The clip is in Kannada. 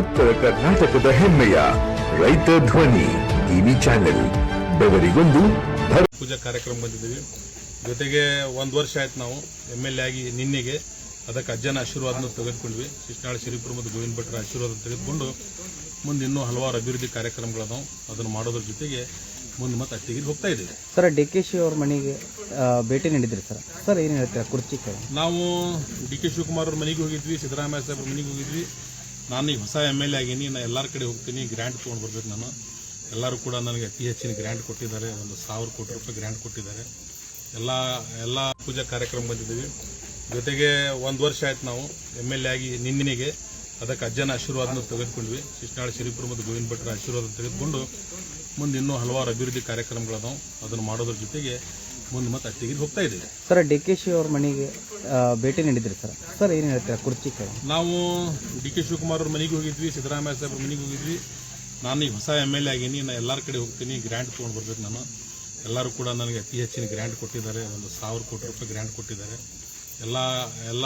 ಉತ್ತರ ಕರ್ನಾಟಕದ ಹೆಮ್ಮೆಯ ರೈತ ಧ್ವನಿ ಟಿವಿ ಚಾನೆಲ್ ಬೆವರಿಗೊಂದು ಪೂಜಾ ಕಾರ್ಯಕ್ರಮ ಬಂದಿದ್ದೀವಿ. ಜೊತೆಗೆ ಒಂದು ವರ್ಷ ಆಯ್ತು ನಾವು ಎಂ ಎಲ್ ಎ ಆಗಿ ನಿನ್ನೆಗೆ ಅದಕ್ಕೆ ಅಜ್ಜನ ಆಶೀರ್ವಾದನ ತೆಗೆದುಕೊಂಡ್ವಿ. ಕೃಷ್ಣಾಳ ಶ್ರೀಪುರ ಮತ್ತು ಗೋವಿಂದ ಭಟ್ರ ಆಶೀರ್ವಾದ ತೆಗೆದುಕೊಂಡು ಮುಂದೆ ಇನ್ನೂ ಹಲವಾರು ಅಭಿವೃದ್ಧಿ ಕಾರ್ಯಕ್ರಮಗಳದಾವು ಅದನ್ನು ಮಾಡೋದ್ರ ಜೊತೆಗೆ ಮುಂದೆ ಮತ್ತೆ ಅತ್ತಿಗೆ ಹೋಗ್ತಾ ಇದ್ದೀವಿ. ಸರ್ ಡಿ ಕೆ ಶಿ ಅವ್ರ ಮನೆಗೆ ಭೇಟಿ ನೀಡಿದ್ರಿ ಸರ್? ಸರ್ ಏನು ಹೇಳ್ತೀರಾ? ಕುರ್ಚಿ ನಾವು ಡಿ ಕೆ ಶಿವಕುಮಾರ್ ಅವ್ರ ಮನೆಗೆ ಹೋಗಿದ್ವಿ ಸಿದ್ದರಾಮಯ್ಯ ಸಾಹೇಬ್ರ ಮನೆಗೆ ಹೋಗಿದ್ವಿ. ನಾನು ಈಗ ಹೊಸ ಎಂ ಎಲ್ ಎ ಆಗೀನಿ ನಾನು ಎಲ್ಲರ ಕಡೆ ಹೋಗ್ತೀನಿ ಗ್ರ್ಯಾಂಟ್ ತೊಗೊಂಡು ಬರ್ಬೇಕು ನಾನು. ಎಲ್ಲರೂ ಕೂಡ ನನಗೆ ಅತಿ ಹೆಚ್ಚಿನ ಗ್ರ್ಯಾಂಟ್ ಕೊಟ್ಟಿದ್ದಾರೆ, ಒಂದು ಸಾವಿರ ಕೋಟಿ ರೂಪಾಯಿ ಗ್ರ್ಯಾಂಟ್ ಕೊಟ್ಟಿದ್ದಾರೆ. ಎಲ್ಲ ಎಲ್ಲ ಪೂಜಾ ಕಾರ್ಯಕ್ರಮ ಬಂದಿದ್ದೀವಿ. ಜೊತೆಗೆ ಒಂದು ವರ್ಷ ಆಯ್ತು ನಾವು ಎಂ ಎಲ್ ಎ ಆಗಿ ನಿನ್ನಿಗೆ ಅದಕ್ಕೆ ಅಜ್ಜನ ಆಶೀರ್ವಾದನ ತೆಗೆದುಕೊಂಡ್ವಿ. ಶಿಶುನಾಳ ಶ್ರೀಪುರ ಮತ್ತು ಗೋವಿಂದ ಭಟ್ರ ಆಶೀರ್ವಾದ ತೆಗೆದುಕೊಂಡು ಮುಂದೆ ಇನ್ನೂ ಹಲವಾರು ಅಭಿವೃದ್ಧಿ ಕಾರ್ಯಕ್ರಮಗಳನ್ನು ಅದನ್ನು ಮಾಡೋದ್ರ ಜೊತೆಗೆ ಮುಂದೆ ಮತ್ತೆ ಅಟ್ಟಿಗೆ ಹೋಗ್ತಾ ಇದ್ದೀವಿ. ಸರ್ ಡಿ ಕೆ ಶಿ ಅವ್ರ ಮನೆಗೆ ಆ, ಭೇಟಿ ನೀಡಿದ್ರಿ ಸರ್ ಸರ್ ಏನು ಹೇಳ್ತೀರಾ? ಕುರ್ಚಿ ಕೇಳಿ ನಾವು ಡಿ ಕೆ ಶಿವಕುಮಾರ್ ಅವ್ರ ಮನೆಗೆ ಹೋಗಿದ್ವಿ ಸಿದ್ದರಾಮಯ್ಯ ಸಾಹೇಬ್ರ ಮನೆಗೆ ಹೋಗಿದ್ವಿ. ನಾನು ಈಗ ಹೊಸ ಎಂ ಎಲ್ ಎ ಆಗೀನಿ ನಾನು ಎಲ್ಲರ ಕಡೆ ಹೋಗ್ತೀನಿ ಗ್ರ್ಯಾಂಡ್ ತೊಗೊಂಡು ಬರ್ಬೇಕು ನಾನು. ಎಲ್ಲರೂ ಕೂಡ ನನಗೆ ಅತಿ ಹೆಚ್ಚಿನ ಗ್ರ್ಯಾಂಡ್ ಕೊಟ್ಟಿದ್ದಾರೆ ಒಂದು ಸಾವಿರ ಕೋಟಿ ರೂಪಾಯಿ ಗ್ರ್ಯಾಂಡ್ ಕೊಟ್ಟಿದ್ದಾರೆ. ಎಲ್ಲ ಎಲ್ಲ